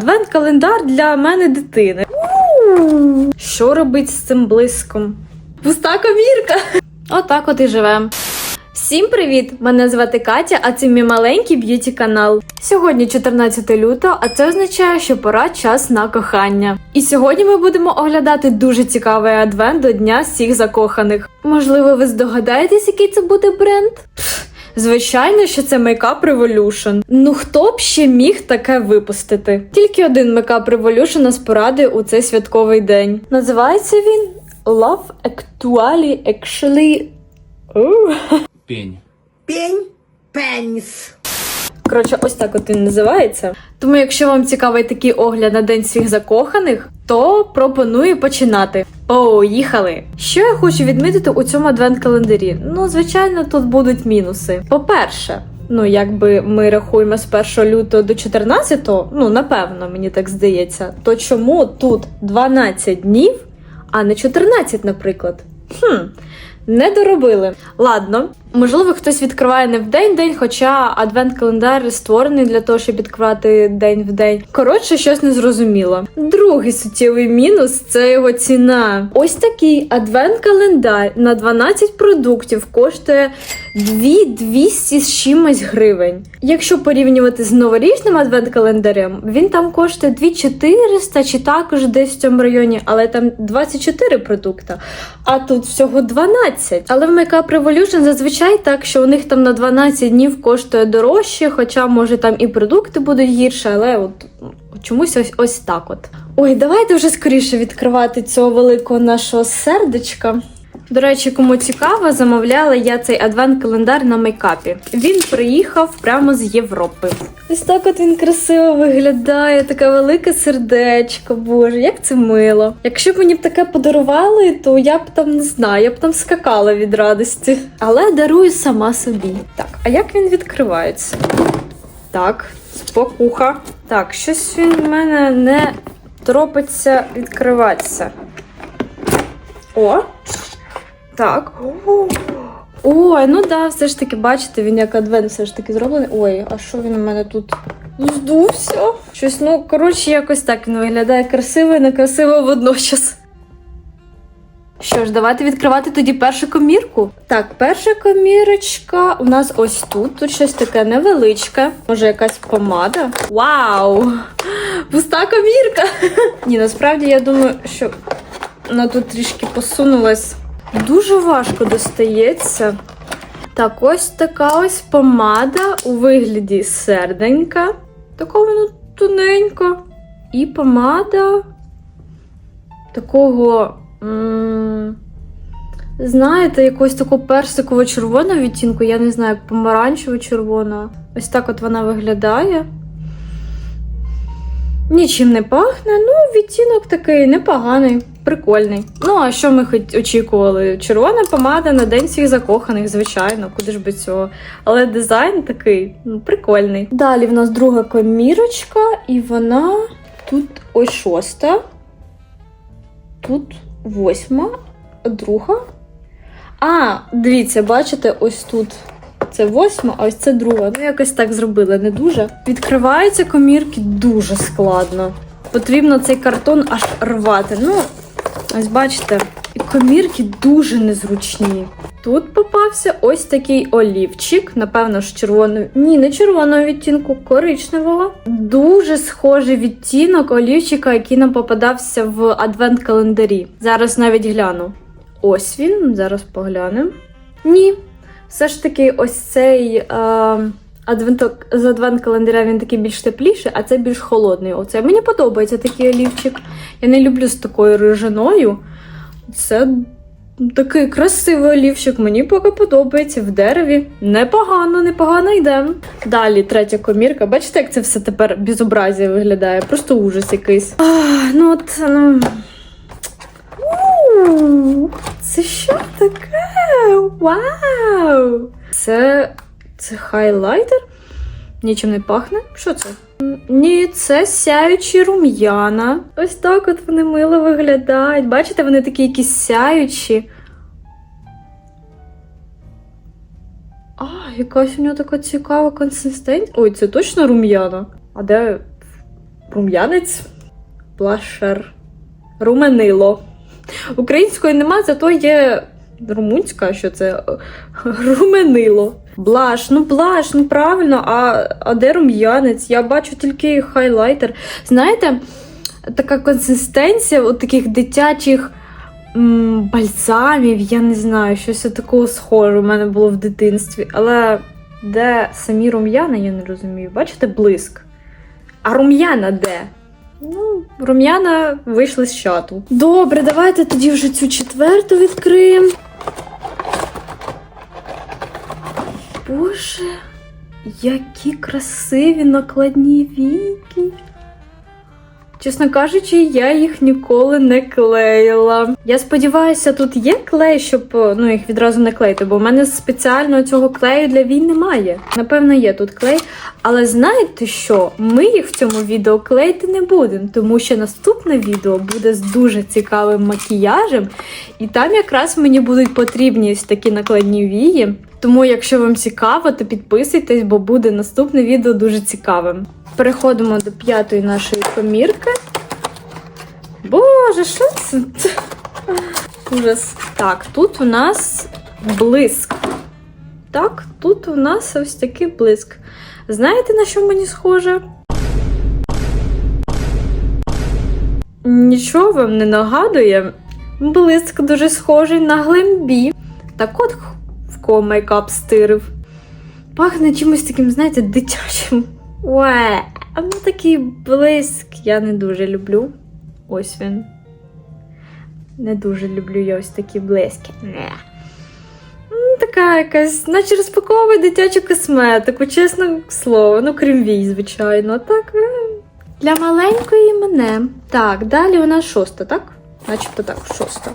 Адвент-календар для мене дитини. Що робить з цим блиском? Пуста комірка. Отак от і живем. Всім привіт! Мене звати Катя, а це мій маленький б'юті канал. Сьогодні 14 лютого, а це означає, що пора час на кохання. І сьогодні ми будемо оглядати дуже цікавий адвент до Дня всіх закоханих. Можливо, ви здогадаєтесь, який це буде бренд? Звичайно, що це Makeup Revolution. Ну хто б ще міг таке випустити? Тільки один Makeup Revolution нас порадує у цей святковий день. Називається він Love Actually Actually. Пінь. Пень. Пень, пеніс. Коротше, ось так от він називається. Тому, якщо вам цікавий такий огляд на день всіх закоханих, то пропоную починати. Поїхали! Що я хочу відмітити у цьому адвент-календарі? Ну, звичайно, тут будуть мінуси. По-перше, ну якби ми рахуємо з 1 лютого до 14, ну напевно, мені так здається, то чому тут 12 днів, а не 14, наприклад? Хм. Не доробили. Ладно, можливо, хтось відкриває не в день-день, хоча адвент-календар створений для того, щоб відкривати день в день. Коротше, щось не зрозуміло. Другий суттєвий мінус це його ціна. Ось такий адвент-календар на 12 продуктів коштує 2200 з чимось гривень. Якщо порівнювати з новорічним адвент-календарем, він там коштує 2400 чи також десь в цьому районі, але там 24 продукти. А тут всього 12. Але в Makeup Revolution зазвичай так, що у них там на 12 днів коштує дорожче, хоча може там і продукти будуть гірше, але от чомусь ось ось так от. Ой, давайте вже скоріше відкривати цього великого нашого сердечка. До речі, кому цікаво, замовляла я цей адвент-календар на мейкапі. Він приїхав прямо з Європи. Ось так от він красиво виглядає, таке велике сердечко, боже, як це мило. Якщо б мені б таке подарували, то я б там не знаю, я б там скакала від радості. Але дарую сама собі. Так, а як він відкривається? Так, спокуха. Так, щось він в мене не торопиться відкриватися. О! Так. Ой, ну да, все ж таки, бачите, він як адвент все ж таки зроблений. Ой, а що він у мене тут здувся? Щось, ну, коротше, якось так він виглядає красиво і некрасиво водночас. Що ж, давайте відкривати тоді першу комірку. Так, перша комірочка у нас ось тут. Тут щось таке невеличке. Може, якась помада. Вау! Пуста комірка! Ні, насправді я думаю, що вона тут трішки посунулась. Дуже важко достається. Так, ось така ось помада у вигляді серденька. Така вона тоненька. І помада такого. Знаєте, якогось такого персиково-червоного відтінку, я не знаю, як помаранчево-червоного. Ось так от вона виглядає. Нічим не пахне, ну, відтінок такий непоганий, прикольний. Ну, а що ми хоч очікували? Червона помада на день всіх закоханих, звичайно, куди ж без цього. Але дизайн такий, ну, прикольний. Далі в нас друга комірочка, і вона тут ось шоста, тут восьма, друга. А, дивіться, бачите, ось тут це восьма, а ось це друга. Ну, якось так зробили, не дуже. Відкриваються комірки дуже складно. Потрібно цей картон аж рвати. Ну, ось бачите, комірки дуже незручні. Тут попався ось такий олівчик, напевно ж червоного. Ні, не червоного відтінку, коричневого. Дуже схожий відтінок олівчика, який нам попадався в адвент-календарі. Зараз навіть гляну. Ось він, зараз поглянемо. Ні, все ж таки, ось цей е, адвенток з адвент-календаря він такий більш тепліший, а це більш холодний. Оце мені подобається такий олівчик. Я не люблю з такою рижиною. Це такий красивий олівчик, мені поки подобається в дереві. Непогано, непогано йде. Далі третя комірка. Бачите, як це все тепер безобразія виглядає? Просто ужас якийсь. Ах, ну от, ну. Це що таке? Вау! Це. Це хайлайтер? Нічим не пахне. Що це? Ні, це сяючі рум'яна. Ось так от вони мило виглядають. Бачите, вони такі якісь сяючі. А, якась у нього така цікава консистенція. Ой, це точно рум'яна. А де рум'янець, блашер, руменило. Української нема, зато є румунська, що це руменило. Блаш, ну блаш, ну правильно, а, а де рум'янець? Я бачу тільки хайлайтер. Знаєте, така консистенція от таких дитячих м, бальзамів, я не знаю, щось такого схоже у мене було в дитинстві. Але де самі рум'яна, я не розумію. Бачите, блиск. А рум'яна де? Ну, рум'яна вийшли з чату. Добре, давайте тоді вже цю четверту відкриємо. Боже, які красиві накладні віки. Чесно кажучи, я їх ніколи не клеїла. Я сподіваюся, тут є клей, щоб ну, їх відразу не клеїти, бо в мене спеціально цього клею для вій немає. Напевно, є тут клей. Але знаєте що? Ми їх в цьому відео клеїти не будемо, тому що наступне відео буде з дуже цікавим макіяжем, і там якраз мені будуть потрібні ось такі накладні вії. Тому, якщо вам цікаво, то підписуйтесь, бо буде наступне відео дуже цікавим. Переходимо до п'ятої нашої комірки. Боже, що це? Ужас. Так, тут у нас блиск. Так, тут у нас ось такий блиск. Знаєте, на що мені схоже? Нічого вам не нагадує. Блиск дуже схожий на глембі. Так от в кого мейкап стирив. Пахне чимось таким, знаєте, дитячим. Уе, а ну такий блиск я не дуже люблю. Ось він. Не дуже люблю я ось такі блиски. Не. Ну, Така якась, наче розпаковує дитячу косметику, чесне слово, ну крім вій, звичайно. Так, е, для маленької мене. Так, далі у нас шоста, так? Начебто так, шоста.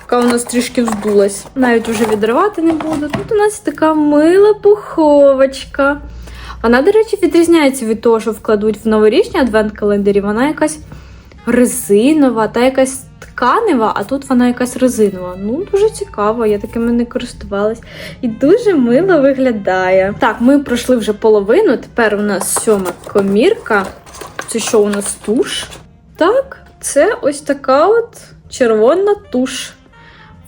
Яка у нас трішки вздулась. Навіть вже відривати не буду. Тут у нас така мила пуховочка. Вона, до речі, відрізняється від того, що вкладуть в новорічні адвент-календарі. Вона якась резинова, та якась тканева, а тут вона якась резинова. Ну, дуже цікаво, я такими не користувалась. І дуже мило виглядає. Так, ми пройшли вже половину. Тепер у нас сьома комірка. Це що у нас туш? Так, це ось така от червона туш.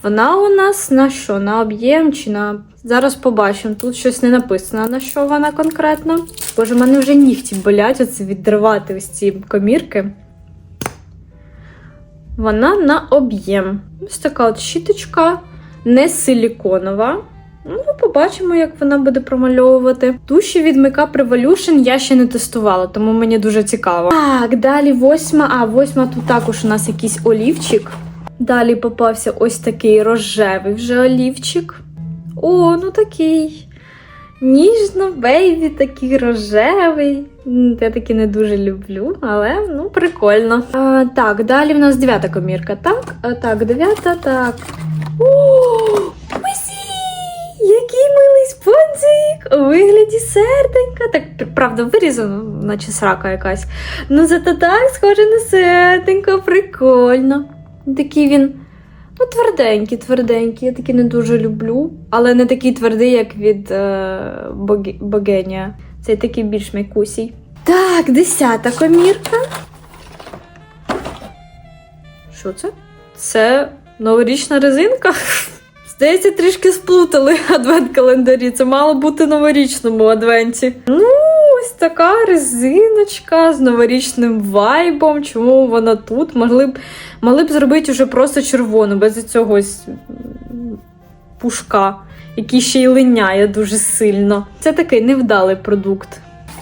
Вона у нас на що? На об'єм чи на. Зараз побачимо. Тут щось не написано, на що вона конкретно. Боже, в мене вже нігті болять оце відривати ось ці комірки. Вона на об'єм. Ось така от щіточка, не силіконова. Ну, побачимо, як вона буде промальовувати. Туші від Makeup Revolution я ще не тестувала, тому мені дуже цікаво. Так, далі восьма. А, восьма тут також у нас якийсь олівчик. Далі попався ось такий рожевий вже олівчик. О, ну такий. Ніжно, бейбі, такий рожевий. Я такий не дуже люблю, але ну прикольно. А, так, далі в нас дев'ята комірка. Так, а, так, дев'ята, так. О, Месі! Який милий спонзик! У вигляді серденька. Так, правда, вирізано, наче срака якась. Ну, зато так схоже на серденько, прикольно. Такий він. Ну, тверденький, тверденький. Я такий не дуже люблю. Але не такий твердий, як від е, Боге- Богенія. Цей такий більш м'якусій. Так, десята комірка. Що це? Це новорічна резинка? Здається, трішки сплутали адвент-календарі. Це мало бути новорічному адвенті. Ну, ось така резиночка з новорічним вайбом. Чому вона тут? Могли б, могли б зробити вже просто червону, без цього пушка, який ще й линяє дуже сильно. Це такий невдалий продукт.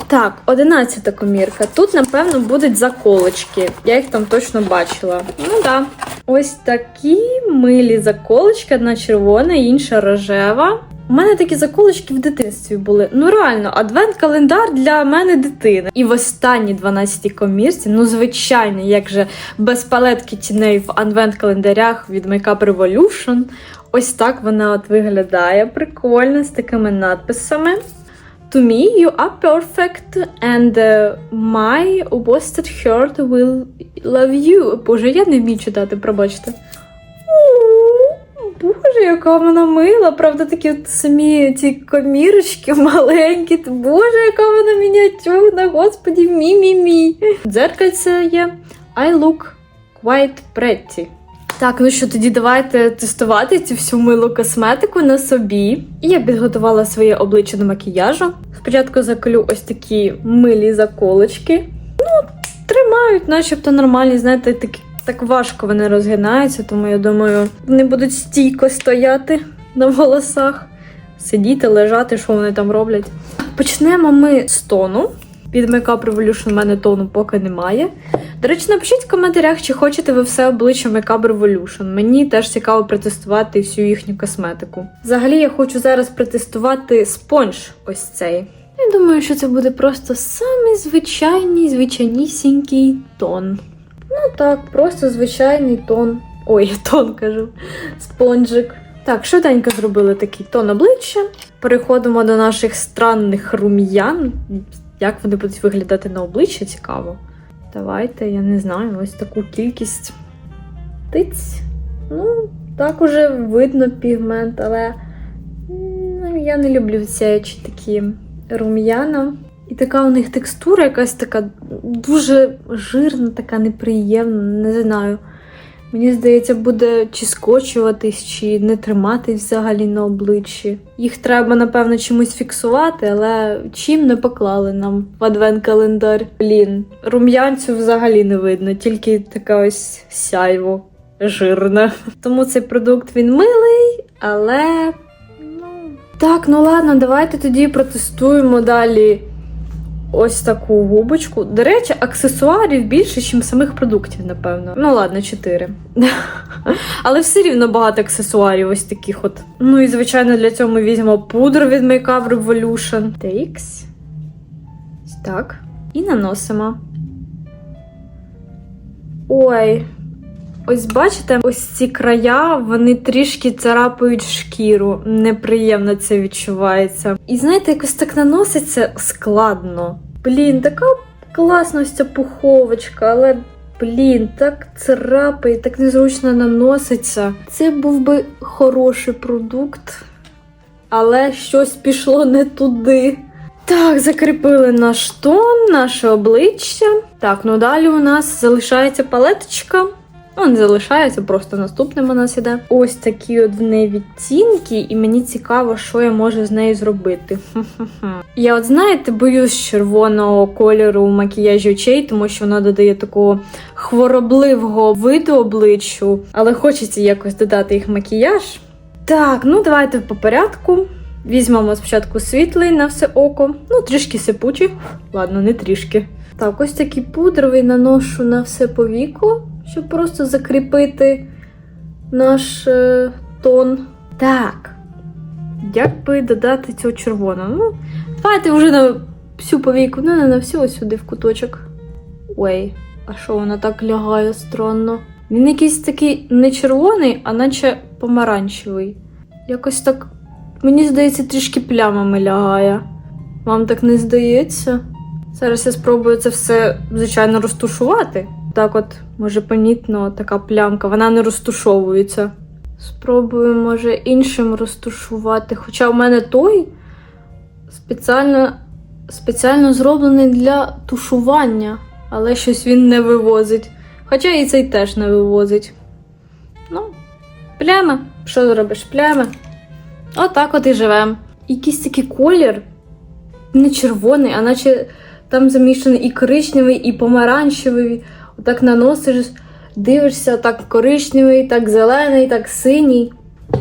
Так, одинадцята комірка. Тут, напевно, будуть заколочки. Я їх там точно бачила. Ну да. Ось такі милі заколочки, одна червона, інша рожева. У мене такі заколочки в дитинстві були. Ну реально, адвент-календар для мене дитини. І в останній 12 комірці, ну звичайно, як же без палетки тіней в адвент-календарях від Makeup Revolution. Ось так вона от виглядає прикольно з такими надписами. To me, you are perfect, and uh, my wasted heart will love you. Боже, я не вмію читати, пробачте. Боже, яка вона мила. Правда, такі самі ці комірочки маленькі. Боже, яка вона мініатюрна, господі, мі-мі-мі. Дзеркальце є. I look quite pretty. Так, ну що, тоді давайте тестувати цю всю милу косметику на собі. І я підготувала своє обличчя до макіяжу. Спочатку заколю ось такі милі заколочки. Ну, тримають, начебто нормальні, знаєте, такі. Так важко вони розгинаються, тому я думаю, вони будуть стійко стояти на волосах, сидіти, лежати, що вони там роблять. Почнемо ми з тону. Від Makeup Revolution в мене тону поки немає. До речі, напишіть в коментарях, чи хочете ви все обличчя Makeup Revolution. Мені теж цікаво протестувати всю їхню косметику. Взагалі, я хочу зараз протестувати спонж ось цей. Я думаю, що це буде просто самий звичайний, звичайнісінький тон. Ну так, просто звичайний тон. Ой, тон кажу, спонжик. Так, швиденько зробили такий тон обличчя. Переходимо до наших странних рум'ян. Як вони будуть виглядати на обличчя, цікаво. Давайте, я не знаю, ось таку кількість тиць. Ну, так уже видно пігмент, але я не люблю сяючі такі рум'яна. І така у них текстура якась така дуже жирна, така неприємна, не знаю. Мені здається, буде чи скочуватись, чи не триматись взагалі на обличчі. Їх треба, напевно, чимось фіксувати, але чим не поклали нам в адвент-календар. Блін, рум'янцю взагалі не видно, тільки така ось сяйво жирне. Тому цей продукт він милий, але. Ну. Так, ну ладно, давайте тоді протестуємо далі ось таку губочку. До речі, аксесуарів більше, ніж самих продуктів, напевно. Ну ладно, 4. Але все рівно багато аксесуарів ось таких от. Ну і звичайно, для цього ми візьмемо пудру від Makeup Revolution. TX. Так. І наносимо. Ой. Ось бачите, ось ці края, вони трішки царапають шкіру. Неприємно це відчувається. І знаєте, якось так наноситься складно. Блін, така класна ось ця пуховочка, але. Блін, так царапає, так незручно наноситься. Це був би хороший продукт, але щось пішло не туди. Так, закріпили наш тон, наше обличчя. Так, ну далі у нас залишається палеточка. Ну, не залишається, просто наступним у нас іде. Ось такі от в неї відтінки, і мені цікаво, що я можу з нею зробити. Я, от знаєте, боюсь червоного кольору макіяжі очей, тому що воно додає такого хворобливого виду обличчю, але хочеться якось додати їх макіяж. Так, ну давайте по порядку. Візьмемо спочатку світлий на все око, ну трішки сипучий. Ладно, не трішки. Так, ось такий пудровий наношу на все повіку, щоб просто закріпити наш е, тон. Так. Як би додати цього червоного? Ну, давайте вже на всю повіку, ну не на всю ось сюди в куточок. Ой, а що воно так лягає странно? Він якийсь такий не червоний, а наче помаранчевий. Якось так, мені здається, трішки плямами лягає. Вам так не здається? Зараз я спробую це все, звичайно, розтушувати. Так, от, може, помітно, така плямка, вона не розтушовується. Спробую, може, іншим розтушувати. Хоча в мене той спеціально, спеціально зроблений для тушування, але щось він не вивозить. Хоча і цей теж не вивозить. Ну, пляма. Що зробиш? Пляма. Отак от і живемо. Якийсь такий колір, не червоний, а наче там замішаний і коричневий, і помаранчевий. Отак наносиш, дивишся, так коричневий, так зелений, так синій.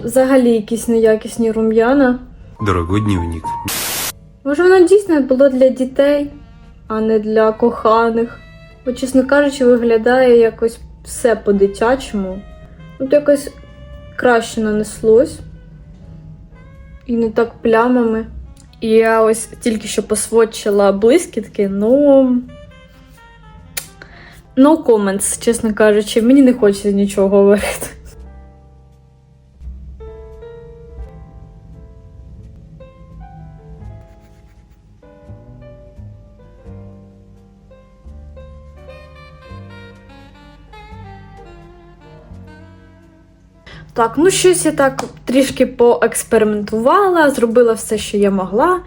Взагалі якісь неякісні рум'яна. Дорогой дневник. Може, воно дійсно було для дітей, а не для коханих. Бо, чесно кажучи, виглядає якось все по-дитячому. От якось краще нанеслось. І не так плямами. І я ось тільки що посводчила блискітки, ну. No comments, чесно кажучи, мені не хочеться нічого говорити. Так, ну щось я так трішки поекспериментувала, зробила все, що я могла.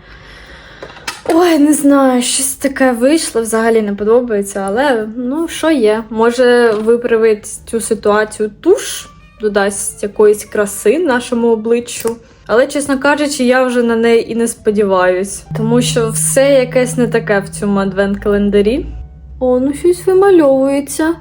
Ой, не знаю, щось таке вийшло, взагалі не подобається, але ну що є? Може виправить цю ситуацію туш, додасть якоїсь краси нашому обличчю. Але, чесно кажучи, я вже на неї і не сподіваюсь, тому що все якесь не таке в цьому адвент-календарі. О, ну щось вимальовується.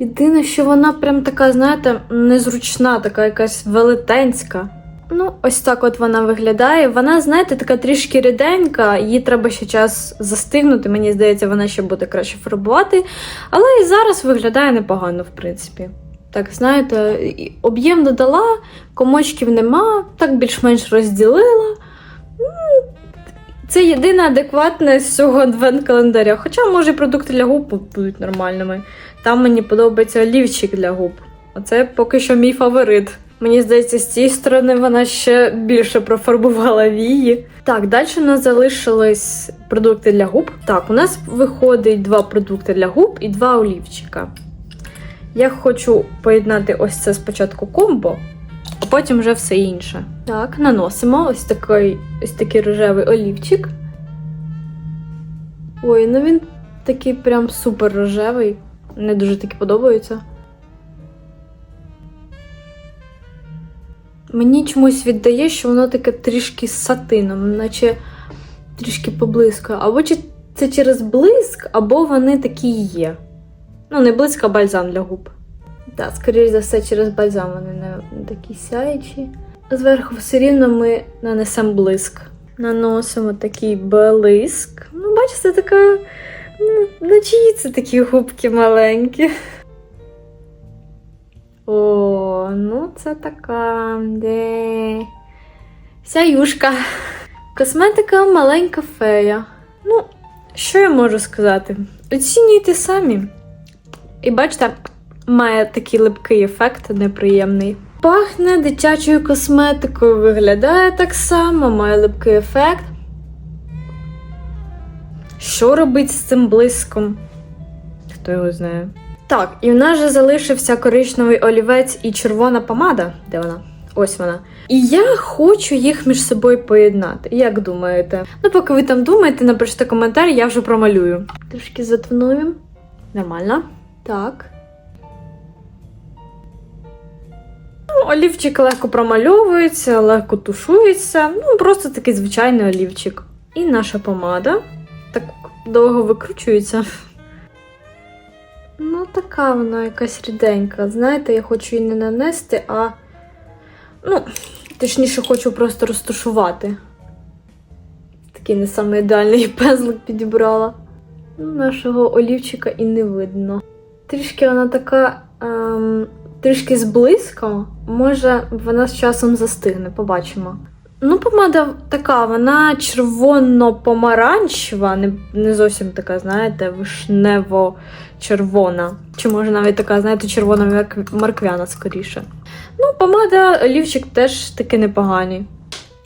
Єдине, що вона прям така, знаєте, незручна, така якась велетенська. Ну, ось так от вона виглядає. Вона, знаєте, така трішки ріденька, її треба ще час застигнути. Мені здається, вона ще буде краще фарбувати. Але і зараз виглядає непогано, в принципі. Так, знаєте, об'єм додала, комочків нема, так більш-менш розділила. Це єдине адекватне з цього адвент-календаря. Хоча, може, продукти для губ будуть нормальними. Там мені подобається олівчик для губ. Оце поки що мій фаворит. Мені здається, з цієї сторони вона ще більше профарбувала вії. Так, далі у нас залишились продукти для губ. Так, у нас виходить два продукти для губ і два олівчика. Я хочу поєднати ось це спочатку комбо, а потім вже все інше. Так, наносимо ось такий, ось такий рожевий олівчик. Ой, ну він такий прям супер рожевий. Не дуже таки подобається. Мені чомусь віддає, що воно таке трішки з сатином, наче трішки поблискає. Або чи це через блиск, або вони такі є. Ну, не блиск, а бальзам для губ. Так, скоріш за все, через бальзам вони не такі сяючі. Зверху все рівно ми нанесемо блиск. Наносимо такий блиск. Ну, бачите, така. Ну, на чиї це такі губки маленькі. О, ну це така. Де. Сяюшка. Косметика маленька фея. Ну, що я можу сказати? Оцінюйте самі. І бачите, має такий липкий ефект неприємний. Пахне дитячою косметикою, виглядає так само, має липкий ефект. Що робить з цим блиском? Хто його знає? Так, і в нас же залишився коричневий олівець і червона помада. Де вона? Ось вона. І я хочу їх між собою поєднати. Як думаєте? Ну, поки ви там думаєте, напишіть коментар, я вже промалюю. Трішки затонуємо. Нормально. Так. Ну, олівчик легко промальовується, легко тушується. Ну, просто такий звичайний олівчик. І наша помада так довго викручується. Ну, така вона якась ріденька. Знаєте, я хочу її не нанести, а. Ну, точніше, хочу просто розташувати. Такий не саме ідеальний пензлик підібрала. Ну, Нашого олівчика і не видно. Трішки вона така. Ем, трішки зблизько. Може, вона з часом застигне, побачимо. Ну, помада така, вона червоно-помаранчева, не, не зовсім така, знаєте, вишнево-червона. Чи може навіть така, знаєте, червона-морквяна скоріше. Ну, помада, олівчик теж таки непогані.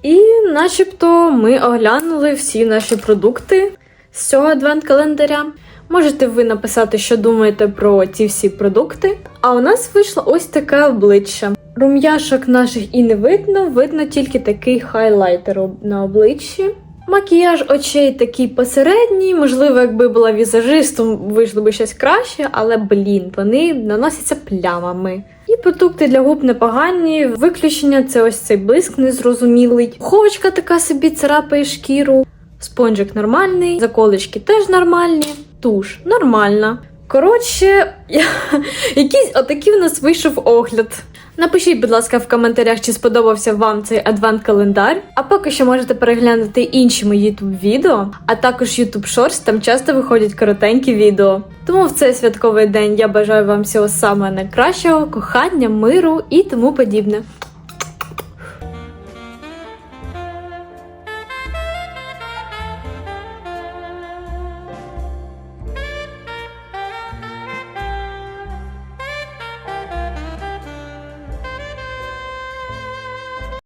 І начебто ми оглянули всі наші продукти з цього адвент-календаря. Можете ви написати, що думаєте про ці всі продукти. А у нас вийшло ось таке обличчя. Рум'яшок наших і не видно, видно тільки такий хайлайтер на обличчі. Макіяж очей такий посередній, можливо, якби була візажистом, вийшло би щось краще, але блін, вони наносяться плямами. І продукти для губ непогані. Виключення це ось цей блиск незрозумілий. Ховочка така собі царапає шкіру. Спонжик нормальний, заколички теж нормальні, туш нормальна. Коротше, якийсь отакий в нас вийшов огляд. Напишіть, будь ласка, в коментарях, чи сподобався вам цей адвент-календар. А поки що можете переглянути інші мої YouTube відео, а також YouTube Shorts, там часто виходять коротенькі відео. Тому в цей святковий день я бажаю вам всього самого найкращого, кохання, миру і тому подібне.